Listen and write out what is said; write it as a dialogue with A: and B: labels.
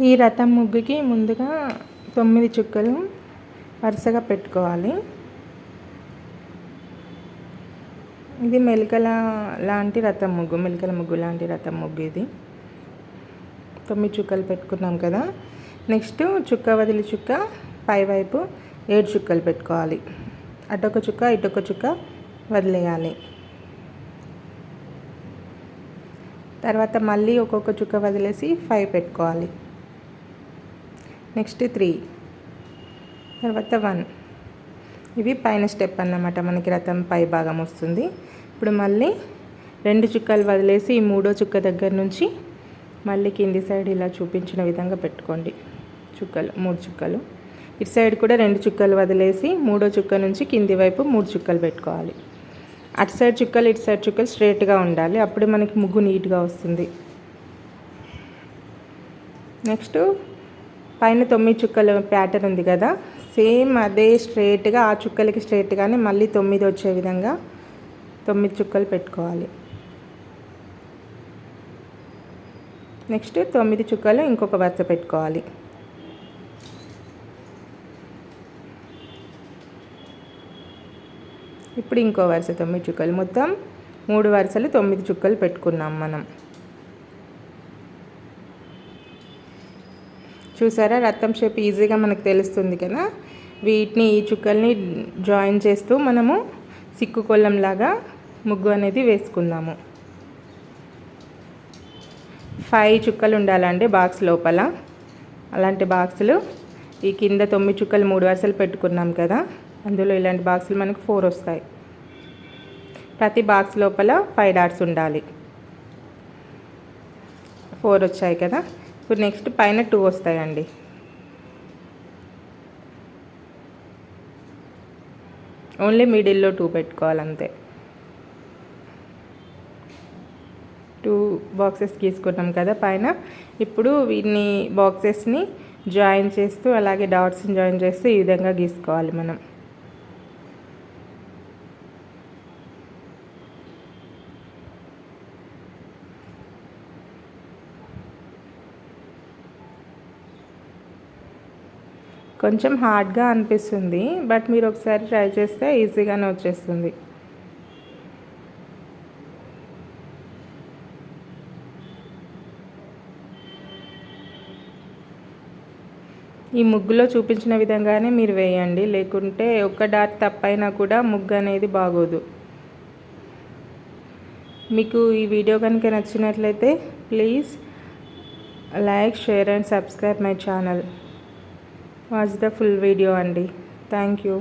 A: ఈ రథం ముగ్గుకి ముందుగా తొమ్మిది చుక్కలు వరుసగా పెట్టుకోవాలి. ఇది మెలికల లాంటి రథం ముగ్గు మెలికల ముగ్గు లాంటి రథం ముగ్గు ఇది. తొమ్మిది చుక్కలు పెట్టుకున్నాం కదా. నెక్స్ట్ చుక్క వదిలి చుక్క పైవైపు ఏడు చుక్కలు పెట్టుకోవాలి. అటొక చుక్క ఇటొక చుక్క వదిలేయాలి. తర్వాత మళ్ళీ ఒక్కొక్క చుక్క వదిలేసి ఫైవ్ పెట్టుకోవాలి. Next three. తర్వాత వన్. ఇవి పైన స్టెప్ అన్నమాట. మనకి రథం పై భాగం వస్తుంది. ఇప్పుడు మళ్ళీ రెండు చుక్కలు వదిలేసి ఈ మూడో చుక్క దగ్గర నుంచి మళ్ళీ కింది సైడ్ ఇలా చూపించిన విధంగా పెట్టుకోండి. చుక్కలు మూడు చుక్కలు. ఇటు సైడ్ కూడా రెండు చుక్కలు వదిలేసి మూడో చుక్క నుంచి కింది వైపు మూడు చుక్కలు పెట్టుకోవాలి. అటు సైడ్ చుక్కలు ఇటు సైడ్ చుక్కలు స్ట్రేట్గా ఉండాలి. అప్పుడు మనకి ముగ్గు నీట్గా వస్తుంది. నెక్స్ట్ పైన తొమ్మిది చుక్కల ప్యాటర్న్ ఉంది కదా. సేమ్ అదే స్ట్రేట్గా ఆ చుక్కలకి స్ట్రేట్గానే మళ్ళీ తొమ్మిది వచ్చే విధంగా తొమ్మిది చుక్కలు పెట్టుకోవాలి. నెక్స్ట్ తొమ్మిది చుక్కలు ఇంకొక వరుస పెట్టుకోవాలి. ఇప్పుడు ఇంకో వరుస తొమ్మిది చుక్కలు. మొత్తం మూడు వరుసలు తొమ్మిది చుక్కలు పెట్టుకున్నాం మనం. చూసారా? రక్తం షేప్ ఈజీగా మనకు తెలుస్తుంది కదా? వీటిని ఈ చుక్కల్ని జాయిన్ చేస్తూ మనము సిక్కు కొల్లంలాగా ముగ్గు అనేది వేసుకుందాము. ఫైవ్ చుక్కలు ఉండాలండి బాక్స్ లోపల. అలాంటి బాక్సులు ఈ కింద తొమ్మిది చుక్కలు మూడు వరుసలు పెట్టుకున్నాం కదా? అందులో ఇలాంటి బాక్సులు మనకు ఫోర్ వస్తాయి. ప్రతి బాక్స్ లోపల ఫైవ్ డాట్స్ ఉండాలి. ఫోర్ వచ్చాయి కదా? ఇప్పుడు నెక్స్ట్ పైన టూ వస్తాయండి. ఓన్లీ మిడిల్లో టూ పెట్టుకోవాలి అంతే టూ బాక్సెస్ గీసుకున్నాం కదా పైన. ఇప్పుడు వీటిని బాక్సెస్ని జాయిన్ చేస్తూ అలాగే డాట్స్ని జాయిన్ చేస్తూ ఈ విధంగా గీసుకోవాలి మనం. కొంచెం హార్డ్గా అనిపిస్తుంది. బట్ మీరు ఒకసారి ట్రై చేస్తే ఈజీగానే వచ్చేస్తుంది. ఈ ముగ్గులో చూపించిన విధంగానే మీరు వేయండి. లేకుంటే ఒక్క డాట్ తప్పైనా కూడా ముగ్గు అనేది బాగోదు. మీకు ఈ వీడియో కనుక నచ్చినట్లయితే please like share and subscribe my channel. Watch the full video అండి. Thank you.